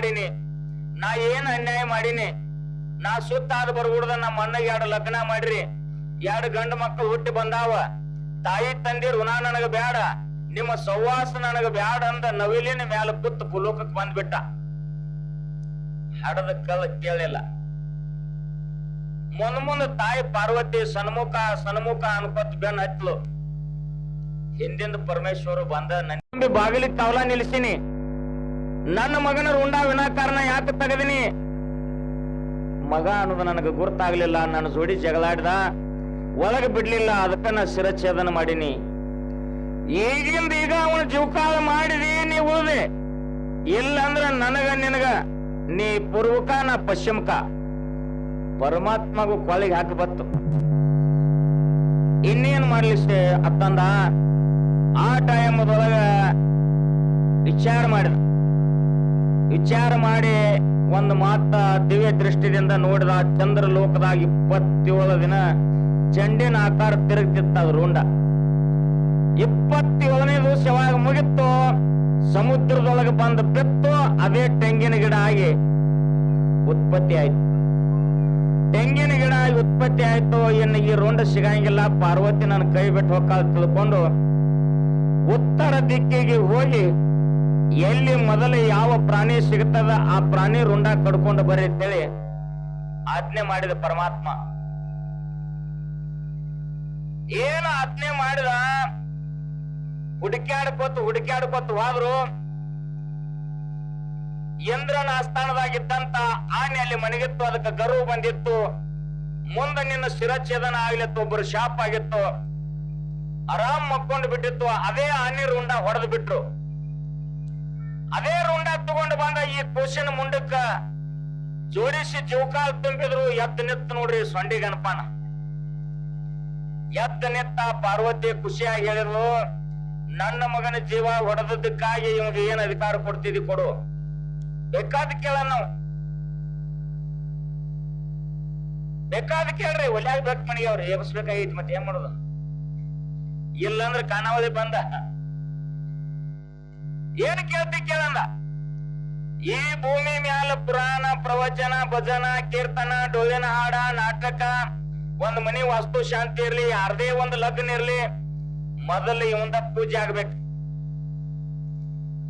ಮಾಡೀನಿ. ನಾ ಏನ್ ಅನ್ಯಾಯ ಮಾಡಿನಿ? ನಾ ಸುತ್ತ ಆದ ಬರ್ಗುಡ್ದ ನಮ್ಮ ಅಣ್ಣಗೆ ಎರಡು ಲಗ್ನ ಮಾಡ್ರಿ. ಎರಡು ಗಂಡು ಮಕ್ಕಳು ಹುಟ್ಟಿ ಬಂದಾವ. ತಾಯಿ ತಂದೆ ಋಣ ನನಗ ಬ್ಯಾಡ. ನಿಮ್ಮ ಸವಾಸ ನನಗ ಬ್ಯಾಡ ಅಂದ ನವಿಲಿನ ಮ್ಯಾಲ ಕುತ್ತು ಪುಲೋಕಕ್ಕೆ ಬಂದ್ಬಿಟ್ಟ. ಹಡದ ಕಲ್ ಕೇಳಿಲ್ಲ. ಮುಂದ್ ಮುಂದ ತಾಯಿ ಪಾರ್ವತಿ ಸನ್ಮುಖ ಸನ್ಮುಖ ಅನ್ಕೊತ್ ಬೆನ್ ಹತ್ಲು. ಹಿಂದಿಂದ ಪರಮೇಶ್ವರ ಬಂದ. ನಂಬಿ ಬಾಗಿಲಿಗೆ ಕವಲ ನಿಲ್ಸಿನಿ. ನನ್ನ ಮಗನ ರುಂಡ ವಿನಾಕಾರಣ ಯಾಕೆ ತೆಗದಿನಿ? ಮಗ ಅನ್ನೋದು ನನಗೆ ಗುರ್ತಾಗ್ಲಿಲ್ಲ. ನನ್ನ ಜೋಡಿ ಜಗಳಾಡ್ದ. ಒಳಗೆ ಬಿಡ್ಲಿಲ್ಲ. ಅದಕ್ಕ ನಾ ಶಿರಚ್ಛೇದನ ಮಾಡೀನಿ. ಈಗಿಂದ ಈಗ ಅವನ ಜೀವಕಾಲ ಮಾಡಿದಿ, ನೀ ಉಳಿದೆ ಇಲ್ಲ ಅಂದ್ರ ನನಗ, ನಿನಗ, ನೀ ಪೂರ್ವಕ, ನಾ ಪಶ್ಚಿಮಕ. ಪರಮಾತ್ಮಗೂ ಕೊಳಿಗೆ ಹಾಕಿ ಬತ್ತು. ಇನ್ನೇನ್ ಮಾಡ್ಲಿ ಸೇ ಅತ್ತಂದ? ಆ ಟೈಮದೊಳಗ ವಿಚಾರ ಮಾಡಿದ. ವಿಚಾರ ಮಾಡಿ ಒಂದು ಮಾತ ದಿವ್ಯ ದೃಷ್ಟಿದಿಂದ ನೋಡಿದ ಚಂದ್ರ ಲೋಕದಾಗ ಇಪ್ಪತ್ತೇಳು ದಿನ ಚೆಂಡಿನ ಆಕಾರ ತಿರುಗ್ತಿತ್ತ ಅದು ರುಂಡ. ಇಪ್ಪತ್ತೇಳನೇ ದಿವಸ ಯಾವಾಗ ಮುಗಿತ್ತು ಸಮುದ್ರದೊಳಗೆ ಬಂದು ಬಿತ್ತು, ಅದೇ ತೆಂಗಿನ ಗಿಡ ಆಗಿ ಉತ್ಪತ್ತಿ ಆಯ್ತು. ತೆಂಗಿನ ಗಿಡ ಆಗಿ ಉತ್ಪತ್ತಿ ಆಯ್ತು ಇನ್ನು ಈ ರುಂಡ ಸಿಗಂಗಿಲ್ಲ, ಪಾರ್ವತಿ ನನ್ನ ಕೈ ಬಿಟ್ಟು ಹೋಗ್ತಾ ತಿಳ್ಕೊಂಡು ಉತ್ತರ ದಿಕ್ಕಿಗೆ ಹೋಗಿ ಎಲ್ಲಿ ಮೊದಲು ಯಾವ ಪ್ರಾಣಿ ಸಿಗುತ್ತದ ಆ ಪ್ರಾಣಿ ರುಂಡ ಕಡ್ಕೊಂಡು ಬರ್ರಿ ಅಂತೇಳಿ ಆಜ್ಞೆ ಮಾಡಿದ ಪರಮಾತ್ಮ. ಏನು ಆಜ್ಞೆ ಮಾಡಿದ? ಹುಡುಕ್ಯಾಡ್ಕೊತ್ ಹುಡುಕ್ಯಾಡ್ಕೊತ್ ಹೋದ್ರು. ಇಂದ್ರನ ಆಸ್ಥಾನದಾಗಿದ್ದಂತ ಆನೆ ಅಲ್ಲಿ ಮನೆಗಿತ್ತು ಅದಕ್ಕೆ ಗರ್ವ ಬಂದಿತ್ತು. ಮುಂದೆ ನಿನ್ನ ಶಿರಚ್ಛೇದನ ಆಗ್ಲಿತ್ತು, ಒಬ್ಬರು ಶಾಪ್ ಆಗಿತ್ತು. ಆರಾಮ್ ಮಕ್ಕೊಂಡು ಬಿಟ್ಟಿತ್ತು, ಅದೇ ಆನೆ ರುಂಡ ಹೊಡೆದು ಬಿಟ್ರು ಅದೇ ರುಂಡ ತಗೊಂಡು ಬಂದ ಈ ಕ್ವಶನ್ ಮುಂಡಕ್ಕ ಜೋಡಿಸಿ ಜೋಕಾಲ್ ತುಂಬಿದ್ರು, ಎದ್ದ ನೆತ್ತ ನೋಡ್ರಿ ಸೊಂಡಿ ಗಣಪನ ಎದ್ದ ನಿತ್ತ ಪಾರ್ವತಿ ಖುಷಿಯಾಗಿ ಹೇಳಿದ್ರು, ನನ್ನ ಮಗನ ಜೀವ ಹೊಡೆದದ್ದಕ್ಕಾಗಿ ಇವ್ಗೆ ಏನ್ ಅಧಿಕಾರ ಕೊಡ್ತಿದಿ ಕೊಡು. ಬೇಕಾದ ಕೇಳ ನಾವು. ಬೇಕಾದ ಕೇಳ್ರಿ, ಒಲ್ಯಾಗ ಬೇಕು ಮನೆಗೆ ಅವ್ರು ಏಬಸ್ಬೇಕಾಗೈತಿ ಮತ್ತೆ ಏನ್ ಮಾಡೋದು? ಇಲ್ಲಂದ್ರ ಕಾನಾವಧಿ ಬಂದ. ಏನ್ ಕೇಳ್ತಿ ಕೇಳಂದ? ಈ ಭೂಮಿ ಮ್ಯಾಲ ಪುರಾಣ, ಪ್ರವಚನ, ಭಜನ, ಕೀರ್ತನ, ಡೋಲಿನ ಹಾಡ, ನಾಟಕ, ಒಂದ್ ಮನಿ ವಾಸ್ತು ಶಾಂತಿ ಇರ್ಲಿ, ಯಾರದೇ ಒಂದು ಲಗ್ನ ಇರ್ಲಿ, ಮೊದಲು ಇವಂದ ಪೂಜೆ ಆಗ್ಬೇಕು.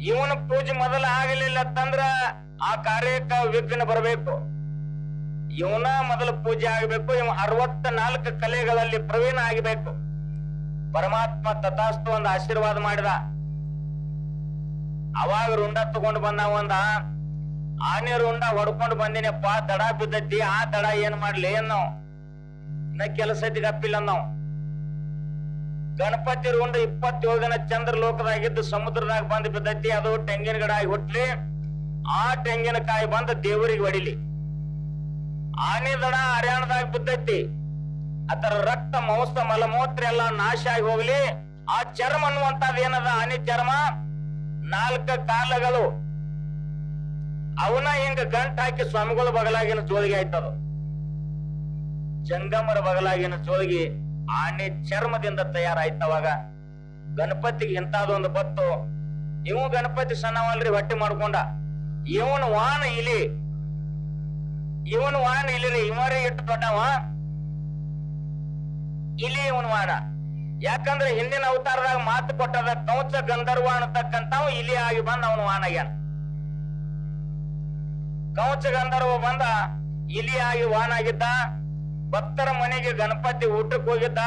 ಇವನ ಪೂಜೆ ಮೊದಲು ಆಗಲಿಲ್ಲ ಅಂತಂದ್ರ ಆ ಕಾರ್ಯಕ್ಕ ವಿಘ್ನ ಬರಬೇಕು. ಇವನ ಮೊದಲು ಪೂಜೆ ಆಗಬೇಕು, ಇವ ಅರವತ್ತ ನಾಲ್ಕು ಕಲೆಗಳಲ್ಲಿ ಪ್ರವೀಣ ಆಗಬೇಕು. ಪರಮಾತ್ಮ ತಥಾಸ್ತು ಒಂದು ಆಶೀರ್ವಾದ ಮಾಡಿದ. ಅವಾಗ ರುಂಡ ತಗೊಂಡ್ ಬಂದಾವ ಒಂದ ಆನೆ ರುಂಡ ಹೊಡ್ಕೊಂಡ್ ಬಂದಿನಪ್ಪ, ದಡ ಬಿದ್ದೈತಿ, ಆ ದಡ ಏನ್ ಮಾಡ್ಲಿ ಅನ್ನೋ. ನ ಕೆಲಸ ಗಪ್ಪಿಲ್ಲ ನಾವು ಗಣಪತಿ ರುಂಡ ಇಪ್ಪತ್ತೇಳು ದಿನ ಚಂದ್ರ ಲೋಕದಾಗಿದ್ದು ಸಮುದ್ರದಾಗ ಬಂದ್ ಬಿದ್ದೈತಿ, ಅದು ತೆಂಗಿನ ಗಿಡ ಆಗಿ ಹುಟ್ಲಿ. ಆ ತೆಂಗಿನಕಾಯಿ ಬಂದು ದೇವರಿಗೆ ಹೊಡಿಲಿ. ಆನೆ ದಡ ಹರ್ಯಾಣದಾಗ ಬಿದ್ದೈತಿ. ಅದರ ರಕ್ತ, ಮೌಸ, ಮಲಮೂತ್ರ ಎಲ್ಲ ನಾಶ ಆಗಿ ಹೋಗ್ಲಿ. ಆ ಚರ್ಮ ಅನ್ನುವಂತದ್ ಏನದ? ಆನೆ ಚರ್ಮ? ನಾಲ್ಕ ಕಾಲಗಳು. ಅವನ ಹಿಂಗ ಗಂಟ್ ಹಾಕಿ ಸ್ವಾಮಿಗಳ ಬಗಲಾಗಿನ ಜೋಳಿಗೆ ಆಯ್ತದು. ಜಂಗಮರ ಬಗಲಾಗಿನ ಜೋಳಿಗೆ ಆನೆ ಚರ್ಮದಿಂದ ತಯಾರಾಯ್ತವಾಗ ಗಣಪತಿಗೆ ಇಂತಾದೊಂದು ಬತ್ತು. ಇವು ಗಣಪತಿ ಸಣ್ಣವಲ್ರಿ ಹೊಟ್ಟೆ ಮಾಡ್ಕೊಂಡ. ಇವನು ವಾನ ಇಲಿ ಇವನು ವಾನ ಇಲಿ ಇವರೇ ಇಟ್ಟು ದೊಡ್ಡವ. ಇಲಿ ಇವನು ವಾಣ ಯಾಕಂದ್ರೆ ಹಿಂದಿನ ಅವತಾರದಾಗ ಮಾತು ಕೊಟ್ಟದ ಕೌಚ ಗಂಧರ್ವ ಅನ್ನತಕ್ಕಂತ ಇಲಿ ಆಗಿ ಬಂದ ಅವನು ವಾಣಗ್ಯಾನ ಕೌಚ ಗಂಧರ್ವ ಬಂದ ಇಲಿ ಆಗಿ ವಾನ್ ಆಗಿದ್ದ ಭಕ್ತರ ಮನೆಗೆ ಗಣಪತಿ ಊಟಕ್ಕೆ ಹೋಗಿದ್ದ,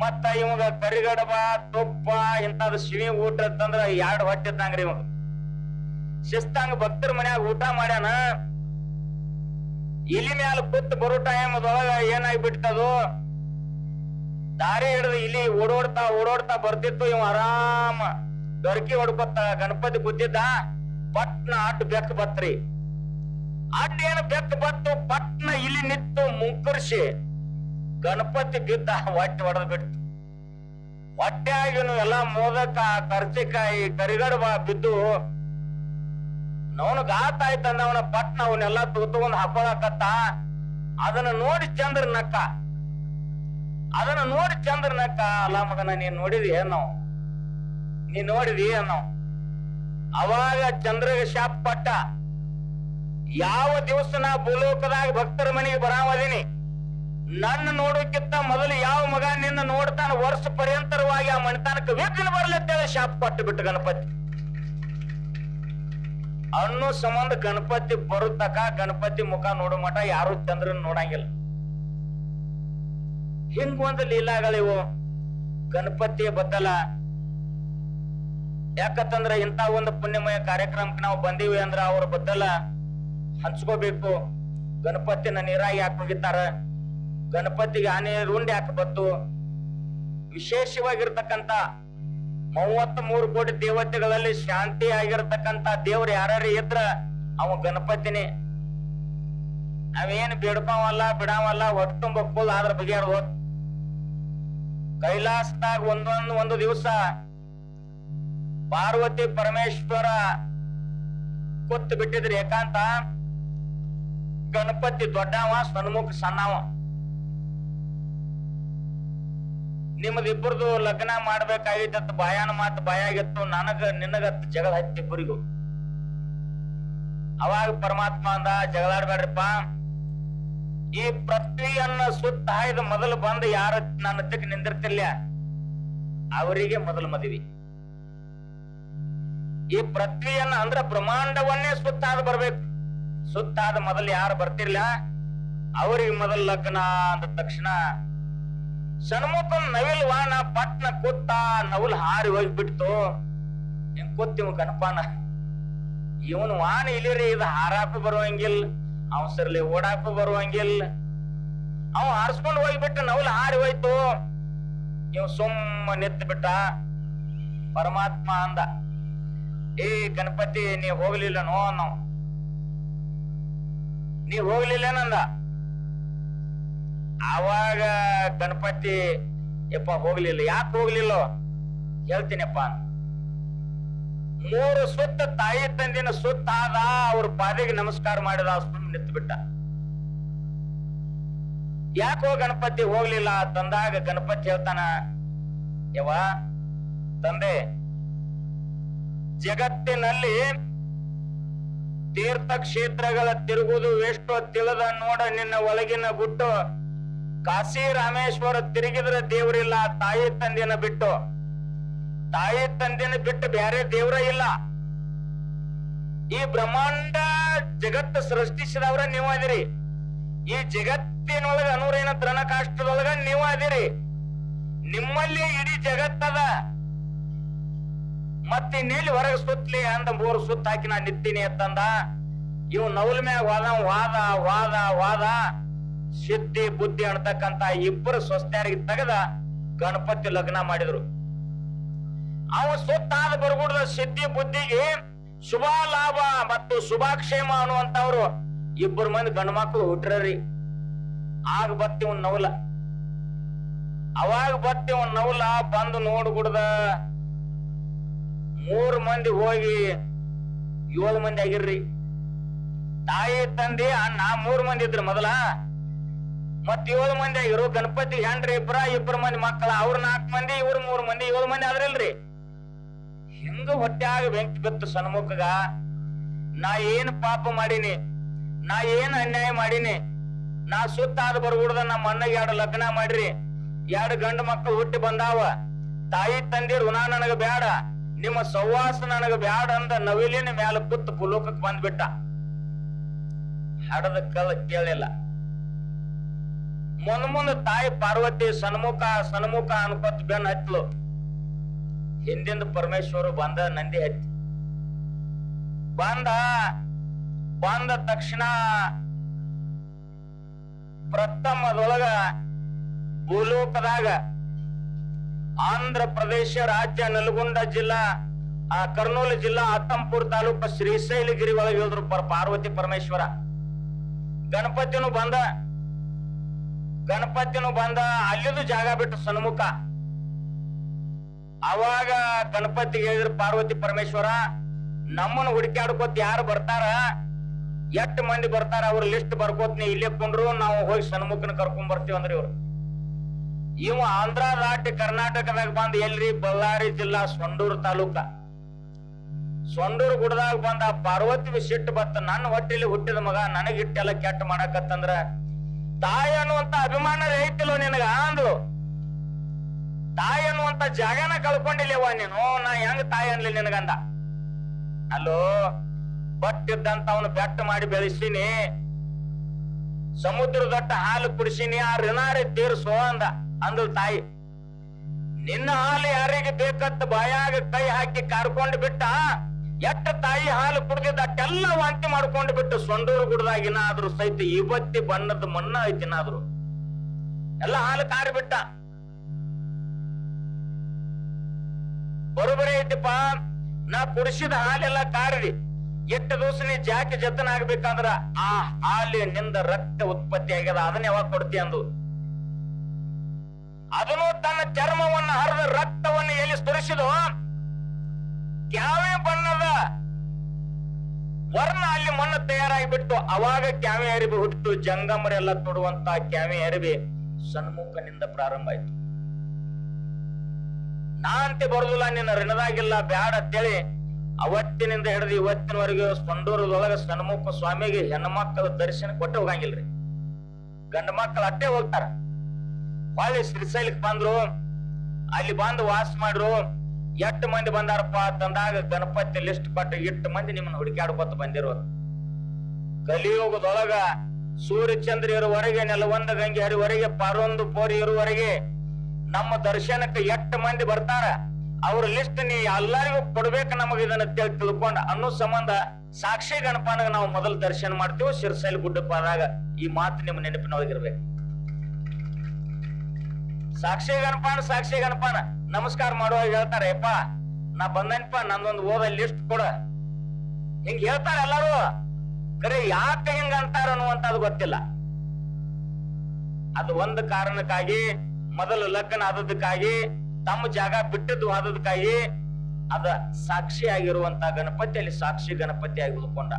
ಮತ್ತ ಇವಾಗ ಕರಿಗಡಬ, ತುಪ್ಪ ಇಂಥದ್ ಶಿವಿ ಊಟ ಅಂತಂದ್ರ ಎರಡು ಹೊಟ್ಟೆ ಇದ್ದಂಗ್ರಿ ಇವಾಗ. ಶಿಸ್ತಂಗ ಭಕ್ತರ ಮನ್ಯಾಗ ಊಟ ಮಾಡ್ಯಾನ. ಇಲಿ ಮ್ಯಾಲ ಕುತ್ ಬರೋ ಟೈಮ್ ಏನಾಗಿ ಏನಾಗ್ಬಿಡ್ತದು ದಾರಿ ಹಿಡಿದು ಇಲ್ಲಿ ಓಡೋಡ್ತಾ ಓಡೋಡ್ತಾ ಬರ್ತಿತ್ತು, ಇವ ಆರಾಮ ದೊರಕಿ ಹೊಡ್ಕೊತ ಗಣಪತಿ ಬುದ್ಧಿದ್ದ ಪಟ್ನ ಅಡ್ಡ ಬೆಕ್ ಬತ್ರಿ. ಅಡ್ಡ ಏನು ಬೆಕ್ ಬತ್ತು, ಪಟ್ನ ಇಲ್ಲಿ ನಿಂತು ಮುಂಕರ್ಸಿ ಗಣಪತಿ ಬಿದ್ದ ಹೊಟ್ಟೆ ಹೊಡೆದ್ ಬಿಡ್ತು. ಹೊಟ್ಟೆ ಆಗಿನು ಎಲ್ಲಾ ಮೋದಕ ಕರ್ಚಿಕಾಯಿ ಕರಿಗಡ ಬಿದ್ದು ನವನು ಗಾತ ಆಯ್ತಂದ ಅವನ ಪಟ್ನ ಅವನ್ನೆಲ್ಲ ತಗೊಂಡ್ ಹಾಕೊಳಕತ್ತ. ಅದನ್ನ ನೋಡಿ ಚಂದ್ರ ನಕ್ಕ. ಅದನ್ನ ನೋಡಿ ಚಂದ್ರ ನಕ್ಕ ಅಲ್ಲ ಮಗನ, ನೀನ್ ನೋಡಿದಿ ಏನೋ ನೀ ನೋಡಿದಿ ಏನೋ ಅವಾಗ ಚಂದ್ರಗ ಶಾಪ್ ಪಟ್ಟ. ಯಾವ ದಿವಸ ನಾ ಭೂಲೋಕದಾಗ ಭಕ್ತರ ಮನೆಗೆ ಬರಾವದೀನಿ? ನನ್ನ ನೋಡೋಕ್ಕಿಂತ ಮೊದಲು ಯಾವ ಮಗ ನಿನ್ನ ನೋಡ್ತಾನ ವರ್ಷ ಪರ್ಯಂತರವಾಗಿ ಆ ಮಣಿತಾನಕ್ಕೆ ವಿಘ್ನ ಬರ್ಲತ್ತೇಳಿ ಶಾಪ್ ಕೊಟ್ಟು ಬಿಟ್ಟು ಗಣಪತಿ. ಅನ್ನೋ ಸಂಬಂಧ ಗಣಪತಿ ಬರುತ್ತಕ ಗಣಪತಿ ಮುಖ ನೋಡೋ ಮಠ ಯಾರು ಚಂದ್ರನ್ ನೋಡಂಗಿಲ್ಲ. ಹಿಂಗ್ ಒಂದು ಲೀಲಾಗಳಿವು. ಗಣಪತಿ ಬದ್ದಲ ಯಾಕತ್ತಂದ್ರ ಇಂತ ಒಂದು ಪುಣ್ಯಮಯ ಕಾರ್ಯಕ್ರಮಕ್ಕೆ ನಾವು ಬಂದೀವಿ ಅಂದ್ರ ಅವ್ರ ಬದ್ದಲ ಹಂಚ್ಕೋಬೇಕು. ಗಣಪತಿನ ನೀರಾಗಿ ಯಾಕೆ ಹೋಗಿತ್ತಾರ ಗಣಪತಿಗೆ ಆನೆ ರುಂಡಿ ಯಾಕೆ ಬತ್ತು. ವಿಶೇಷವಾಗಿರ್ತಕ್ಕಂತ ಮೂವತ್ತ್ ಮೂರು ಕೋಟಿ ದೇವತೆಗಳಲ್ಲಿ ಶಾಂತಿ ಆಗಿರತಕ್ಕಂತ ದೇವ್ರು ಯಾರ್ಯಾರು ಇದ್ರ ಅವ ಗಣಪತಿನೇ. ನಾವೇನ್ ಬಿಡ್ಬಾವಲ್ಲ ಬಿಡಾವಲ್ಲ, ಒಟ್ಟು ತುಂಬ ಅದ್ರ ಬಗೆಹರ್ದು ಕೈಲಾಸದಾಗ ಒಂದೊಂದು ಒಂದು ದಿವಸ ಪಾರ್ವತಿ ಪರಮೇಶ್ವರ ಕೂತ್ ಬಿಟ್ಟಿದ್ರಿ. ಏಕಾಂತ? ಗಣಪತಿ ದೊಡ್ಡವ, ಸಣ್ಮುಖ ಸಣ್ಣವ. ನಿಮ್ಮದ್ ಇಬ್ಬರದು ಲಗ್ನ ಮಾಡ್ಬೇಕಾಗಿತ್ತ ಬಾಯಾನ ಮಾತು ಬಾಯಾಗಿತ್ತು. ನನಗ, ನಿನಗತ್ ಜಗಳ ಹತ್ತಿ ಇಬ್ಬರಿಗೂ. ಅವಾಗ ಪರಮಾತ್ಮ ಅಂದ, ಜಗಳಾಡ್ಬೇಡ್ರಿಪ್ಪ. ಈ ಪತ್ನಿಯನ್ನ ಸುತ್ತ ಹಾಯ್ದ ಮೊದಲು ಬಂದು ಯಾರ ನನ್ನ ಹತ್ತಕ್ಕೆ ನಿಂದಿರ್ತಿಲ್ಲ ಅವರಿಗೆ ಮೊದಲು ಮದುವೆ. ಈ ಪೃಥ್ವಿಯನ್ನ ಅಂದ್ರ ಬ್ರಹ್ಮಾಂಡವನ್ನೇ ಸುತ್ತಾದ ಬರ್ಬೇಕು. ಸುತ್ತಾದ ಮೊದಲು ಯಾರು ಬರ್ತಿರ್ಲ ಅವರಿಗೆ ಮೊದಲ ಲಗ್ನ ಅಂದ ತಕ್ಷಣ ಸಣ್ಮುಖನ್ ನವಿಲ್ ವಾನ ಪಟ್ನ ಕೂತ ನವಲ್ ಹಾರಿ ಹೋಗ್ಬಿಡ್ತು ಹಿಂಗ್ ಕೂತಿವ್ ಗಣಪಾನ. ಇವನು ವಾನ ಇಲ್ಲಿರಿ, ಇದು ಹಾರಾಕು ಬರುವಂಗಿಲ್ಲ. ಅವ್ ಸರ್ಲಿ ಓಡಾಕು ಬರುವಂಗಿಲ್ಲ ಅವ ಹಾರಿಸ್ಕೊಂಡು ಹೋಗ್ಬಿಟ್ಟ ನವಲ್ ಹಾರಿ ಹೋಯ್ತು. ಇವ್ ಸುಮ್ಮ ನಿಂತು ಬಿಟ್ಟ ಪರಮಾತ್ಮ ಅಂದ. ಏ ಗಣಪತಿ, ನೀ ಹೋಗ್ಲಿಲ್ಲ ನೋ ನಾವು ನೀ ಹೋಗ್ಲಿಲ್ಲೇನಂದ ಆವಾಗ ಗಣಪತಿ, ಯಪ್ಪ ಹೋಗ್ಲಿಲ್ಲ. ಯಾಕೆ ಹೋಗ್ಲಿಲ್ಲೋ? ಹೇಳ್ತೀನಪ್ಪ ಮೂರು ಸುತ್ತ ತಾಯಿ ತಂದಿನ ಸುತ್ತ ಆದ, ಅವ್ರ ಪಾದಿಗೆ ನಮಸ್ಕಾರ ಮಾಡಿದ ಸುಮ್ಮನೆ ನಿಂತು ಬಿಟ್ಟ ಯಾಕೋ ಗಣಪತಿ ಹೋಗ್ಲಿಲ್ಲ, ತಂದಾಗ ಗಣಪತಿ ಹೇಳ್ತಾನ ಯವ ತಂದೆ, ಜಗತ್ತಿನಲ್ಲಿ ತೀರ್ಥ ಕ್ಷೇತ್ರಗಳ ತಿರುಗುವುದು ಎಷ್ಟೋ ತಿಳಿದ ನೋಡ, ನಿನ್ನ ಒಳಗಿನ ಗುಟ್ಟು ಕಾಶಿ ರಾಮೇಶ್ವರ ತಿರುಗಿದ್ರೆ ದೇವರಿಲ್ಲ, ತಾಯಿ ತಂದಿನ ಬಿಟ್ಟು. ತಾಯಿ ತಂದೆನ ಬಿಟ್ಟು ಬ್ಯಾರೆ ದೇವ್ರ ಇಲ್ಲ. ಈ ಬ್ರಹ್ಮಾಂಡ ಜಗತ್ತು ಸೃಷ್ಟಿಸಿದವ್ರ ನೀವು ಅದಿರಿ. ಈ ಜಗತ್ತಿನೊಳಗ ಅನೂರೇನ ತ್ರಣ ಕಾಷ್ಟದೊಳಗ ನೀವು ಅದಿರಿ. ನಿಮ್ಮಲ್ಲಿ ಇಡೀ ಜಗತ್ತದ ಮತ್ತೆ ನೀಲಿ ಹೊರಗೆ ಸುತ್ತಲಿ ಅಂದ ಮೂರು ಸುತ್ತ ಹಾಕಿ ನಾ ನಿತ್ತೀನಿ ಅಂತಂದ, ಇವ್ ನವಲ್ ಮ್ಯಾಗ ವಾದ ವಾದ ವಾದ ವಾದ, ಸಿದ್ಧಿ, ಬುದ್ಧಿ ಅನ್ತಕ್ಕಂತ ಇಬ್ಬರು ಸ್ವಸ್ಥರಿಗೆ ತೆಗೆದ ಗಣಪತಿ ಲಗ್ನ ಮಾಡಿದ್ರು. ಅವ ಸುತ್ತಾದ ಬರ್ಗುಡ್ದ ಸಿದ್ಧಿ ಬುದ್ಧಿಗೆ ಶುಭ ಲಾಭ ಮತ್ತು ಶುಭಾಕ್ಷೇಮ ಅನ್ನುವಂತವ್ರು ಇಬ್ಬರು ಮಂದಿ ಗಂಡು ಮಕ್ಕಳು ಹುಟ್ಟ್ರಿ ಆಗ ಬತ್ತಿ ಒಂದ್ ನವಲ. ಅವಾಗ ಬತ್ತಿ ಒಂದ್ ನವಲ ಬಂದು ನೋಡ್ಗುಡ್ದ ಮೂರ್ ಮಂದಿ ಹೋಗಿ ಏಳು ಮಂದಿ ಆಗಿರ್ರಿ. ತಾಯಿ, ತಂದೆ, ಅಣ್ಣ ಮೂರ್ ಮಂದಿ ಇದ್ರು ಮೊದಲ. ಮತ್ ಏಳು ಮಂದಿ ಆಗಿರು. ಗಣಪತಿ, ಹೆಂಡ್ರಿ ಇಬ್ರ ಇಬ್ಬರು ಮಂದಿ ಮಕ್ಕಳ. ಅವ್ರ ನಾಲ್ಕು ಮಂದಿ, ಇವ್ರ ಮೂರ್ ಮಂದಿ. ಏಳು ಮಂದಿ ಆದ್ರಲ್ರಿ. ಹೆಂಗ ಹೊಟ್ಯಾಗ ಬೆಂಕಿ ಬಿತ್ತು ಸಣ್ಮುಖಗ. ನಾ ಏನ್ ಪಾಪ ಮಾಡೀನಿ? ನಾ ಏನ್ ಅನ್ಯಾಯ ಮಾಡೀನಿ? ನಾ ಸುತ್ತಾದ ಬರ್ಗುಡ್ದ ನಮ್ಮ ಅಣ್ಣಗೆ ಎರಡು ಲಗ್ನ ಮಾಡ್ರಿ. ಎರಡು ಗಂಡು ಮಕ್ಕಳು ಹುಟ್ಟಿ ಬಂದಾವ. ತಾಯಿ ತಂದೆ ಋಣ ನನಗ ಬ್ಯಾಡ. ನಿಮ್ಮ ಸವಾಸ ನನಗ ಬ್ಯಾಡ ಅಂದ ನವಿಲಿನ ಮ್ಯಾಲ ಕುತ್ತು ಪುಲೋಕಕ್ಕೆ ಬಂದ್ಬಿಟ್ಟ. ಹಡದ ಕಲ್ ಕೇಳಿಲ್ಲ. ಮುಂದ್ ಮುಂದ್ ತಾಯಿ ಪಾರ್ವತಿ ಸನ್ಮುಖ ಸನ್ಮುಖ ಅನ್ಕೊತ್ ಬೆನ್ ಹತ್ಲು. ಹಿಂದಿಂದ ಪರಮೇಶ್ವರ ಬಂದ ನಂದಿ ಹತ್ತಿ. ಬಂದ ಬಂದ ತಕ್ಷಣ ಪ್ರಥಮದೊಳಗ ಭೂಲೋಕದಾಗ ಆಂಧ್ರ ಪ್ರದೇಶ ರಾಜ್ಯ ನಲ್ಗೊಂಡ ಜಿಲ್ಲಾ, ಆ ಕರ್ನೂಲು ಜಿಲ್ಲಾ ಅತ್ತಂಪುರ ತಾಲೂಕು ಶ್ರೀಶೈಲಗಿರಿ ಒಳಗೆ ಇಳಿದ್ರು ಪರ- ಪಾರ್ವತಿ ಪರಮೇಶ್ವರ. ಗಣಪತಿನೂ ಬಂದ ಗಣಪತಿನೂ ಬಂದ, ಅಲ್ಲಿದು ಜಾಗ ಬಿಟ್ಟು ಸನ್ಮುಖ. ಅವಾಗ ಗಣಪತಿ ಹೇಳಿದ್ರು, ಪಾರ್ವತಿ ಪರಮೇಶ್ವರ, ನಮ್ಮನ್ನು ಹುಡುಕಾಡ್ಕೋತ ಯಾರು ಬರ್ತಾರ? ಎಷ್ಟ್ ಮಂದಿ ಬರ್ತಾರ? ಅವ್ರ ಲಿಸ್ಟ್ ಬರ್ಕೋತ್ ನೀ ಇಲ್ಲೇ ಕುಂಡ್ರು, ನಾವು ಹೋಗಿ ಸನ್ಮುಖನ ಕರ್ಕೊಂಡ್ ಬರ್ತೀವಿ ಅಂದ್ರಿ ಇವ್ರು. ಇವ ಆಂಧ್ರ, ರಾಜ್ಯ, ಕರ್ನಾಟಕದಾಗ ಬಂದ್ ಎಲ್ರಿ? ಬಳ್ಳಾರಿ ಜಿಲ್ಲಾ, ಸೊಂಡೂರು ತಾಲೂಕ. ಸೊಂಡೂರು ಗುಡ್ಡದಾಗ ಬಂದ ಪಾರ್ವತಿ ಸಿಟ್ಟು ಬತ್ತ ನನ್ನ ಹೊಟ್ಟೆಲಿ ಹುಟ್ಟಿದ ಮಗ ನನಗಿಟ್ಟೆಲ್ಲ ಕೆಟ್ಟ ಮಾಡಕತ್ತಂದ್ರ ತಾಯಿ ಅನ್ನುವಂತ ಅಭಿಮಾನ ಐತಿಲ್ಲೋ ನಿನಗ? ಅಂದ್ರು ತಾಯಿ ಅನ್ನುವಂತ ಜಾಗನ ಕಳ್ಕೊಂಡಿಲ್ಲವ ನೀನು? ನಾ ಹೆಂಗ್ ತಾಯಿ ಅನ್ಲಿ ನಿನಗಂದ? ಅಲ್ಲೋ ಬಟ್ಟಿದ್ದಂತ ಅವನು ಬೆಟ್ಟ ಮಾಡಿ ಬೆಳೆಸೀನಿ ಸಮುದ್ರ ದೊಡ್ಡ ಹಾಲು ಕುಡಿಸೀನಿ ಆ ಋಣಾರಿ ತೀರ್ಸೋ ಅಂದ. ಅಂದಳು ತಾಯಿ. ನಿನ್ನ ಹಾಲು ಯಾರಿಗೆ ಬೇಕಂತ ಬಾಯಾಗ ಕೈ ಹಾಕಿ ಕಾರ್ಕೊಂಡು ಬಿಟ್ಟ, ಎಟ್ಟ ತಾಯಿ ಹಾಲು ಕುಡ್ದಿದ್ದ ಅಟ್ಟೆಲ್ಲ ವಾಂತಿ ಮಾಡ್ಕೊಂಡು ಬಿಟ್ಟು ಸೊಂಡೂರು ಗುಡ್ದಾಗ ಏನಾದ್ರು ಸಹಿತ ಇವತ್ತಿ ಬಣ್ಣದ ಮಣ್ಣ ಐತಿನಾದ್ರು ಎಲ್ಲ ಹಾಲು ಕಾರಿ ಬಿಟ್ಟ. ಬರೋಬರಿ ಇದ್ದಪ್ಪ ನಾ ಕುಡಿಸಿದ ಹಾಲೆಲ್ಲ ಕಾರಡಿ ಎಷ್ಟು ದಿವಸ ನೀ ಜಾಕಿ ಜತನ ಆಗ್ಬೇಕಂದ್ರ ಆ ಹಾಲಿನಿಂದ ರಕ್ತ ಉತ್ಪತ್ತಿ ಆಗ್ಯದ, ಅದನ್ನ ಯಾವಾಗ ಕೊಡ್ತಿ ಅಂದು. ಅದನ್ನು ತನ್ನ ಚರ್ಮವನ್ನ ಹರಿದ ರಕ್ತವನ್ನ ಎಲ್ಲಿ ಸುರಿಸಿದು, ಕ್ಯಾವೆ ಬಣ್ಣದ ವರ್ಣ ಅಲ್ಲಿ ಮಣ್ಣು ತಯಾರಾಗಿಬಿಟ್ಟು ಅವಾಗ ಕ್ಯಾವೆ ಅರಿವಿ ಹುಟ್ಟಿತು ಜಂಗಮರೆಲ್ಲ ತೊಡುವಂತ ಕ್ಯಾವೆ ಅರಿವಿ ಸನ್ಮುಖನಿಂದ ಪ್ರಾರಂಭ ಆಯ್ತು. ನಾ ಅಂತೆ ಬರುದಿಲ್ಲ, ನಿನ್ನ ಋಣದಾಗಿಲ್ಲ, ಬ್ಯಾಡ ಅಂತೇಳಿ ಅವತ್ತಿನಿಂದ ಹಿಡಿದು ಇವತ್ತಿನವರೆಗೂ ಸ್ಪಂಡೂರದೊಳಗ ಸನ್ಮುಖ ಸ್ವಾಮಿಗೆ ಹೆಣ್ಮಕ್ಕಳ ದರ್ಶನ ಕೊಟ್ಟೆ ಹೋಗಂಗಿಲ್ರಿ. ಗಂಡ ಮಕ್ಕಳು ಅಟ್ಟೆ ಹೋಗ್ತಾರ. ಹೊಳ್ಳಿ ಸಿರಿಸೈಲಿಕ್ ಬಂದ್ರು, ಅಲ್ಲಿ ಬಂದು ವಾಸ ಮಾಡ್ರು, ಎಷ್ಟು ಮಂದಿ ಬಂದಾರಪ್ಪ ತಂದಾಗ ಗಣಪತಿ ಲಿಸ್ಟ್ ಕೊಟ್ಟು ಎಷ್ಟು ಮಂದಿ ನಿಮ್ಮನ್ನ ಹುಡುಕ್ಯಾಡ್ಕೊತ ಬಂದಿರೋರು. ಕಲಿಯುಗದೊಳಗ ಸೂರ್ಯಚಂದ್ರ ಇರುವವರೆಗೆ ನೆಲವೊಂದ ಗಂಗೆ ಹರಿವರೆಗೆ ಪಾರೊಂದು ಪೋರಿ ಇರುವವರೆಗೆ ನಮ್ಮ ದರ್ಶನಕ್ಕೆ ಎಷ್ಟು ಮಂದಿ ಬರ್ತಾರ? ಅವ್ರ ಲಿಸ್ಟ್ ನೀ ಎಲ್ಲರಿಗೂ ಕೊಡ್ಬೇಕು ನಮಗ ಇದನ್ನ ತಿಳ್- ತಿಳ್ಕೊಂಡ ಅನ್ನೋ ಸಂಬಂಧ ಸಾಕ್ಷಿ ಗಣಪನಾಗ ನಾವು ಮೊದಲು ದರ್ಶನ ಮಾಡ್ತೀವಿ, ಶಿರ್ಸೈಲ್ ಗುಡ್ಡಪ್ಪದಾಗ ಈ ಮಾತು ನಿಮ್ಮ ನೆನಪಿನೊಳಗಿರ್ಬೇಕು. ಸಾಕ್ಷಿ ಗಣಪಾನ ಸಾಕ್ಷಿ ಗಣಪಾನ, ನಮಸ್ಕಾರ ಮಾಡುವಾಗ ಹೇಳ್ತಾರೆ, ಯಪ್ಪ, ನಾ ಬಂದನಪ್ಪ ನಂದೊಂದು ಓದ ಲಿಸ್ಟ್ ಕೊಡ. ಹಿಂಗ್ ಹೇಳ್ತಾರ ಎಲ್ಲಾರು. ಕರೆ ಯಾಕೆ ಹಿಂಗ ಅಂತಾರ ಅನ್ನುವಂತದ್ದು ಗೊತ್ತಿಲ್ಲ. ಅದು ಒಂದು ಕಾರಣಕ್ಕಾಗಿ ಮೊದಲು ಲಗ್ನ ಆದದಕ್ಕಾಗಿ, ತಮ್ಮ ಜಾಗ ಬಿಟ್ಟದ್ದು ಆದದಕ್ಕಾಗಿ ಅದ ಸಾಕ್ಷಿ ಆಗಿರುವಂತ ಗಣಪತಿ ಅಲ್ಲಿ ಸಾಕ್ಷಿ ಗಣಪತಿ ಆಗಿ ಉಳ್ಕೊಂಡ.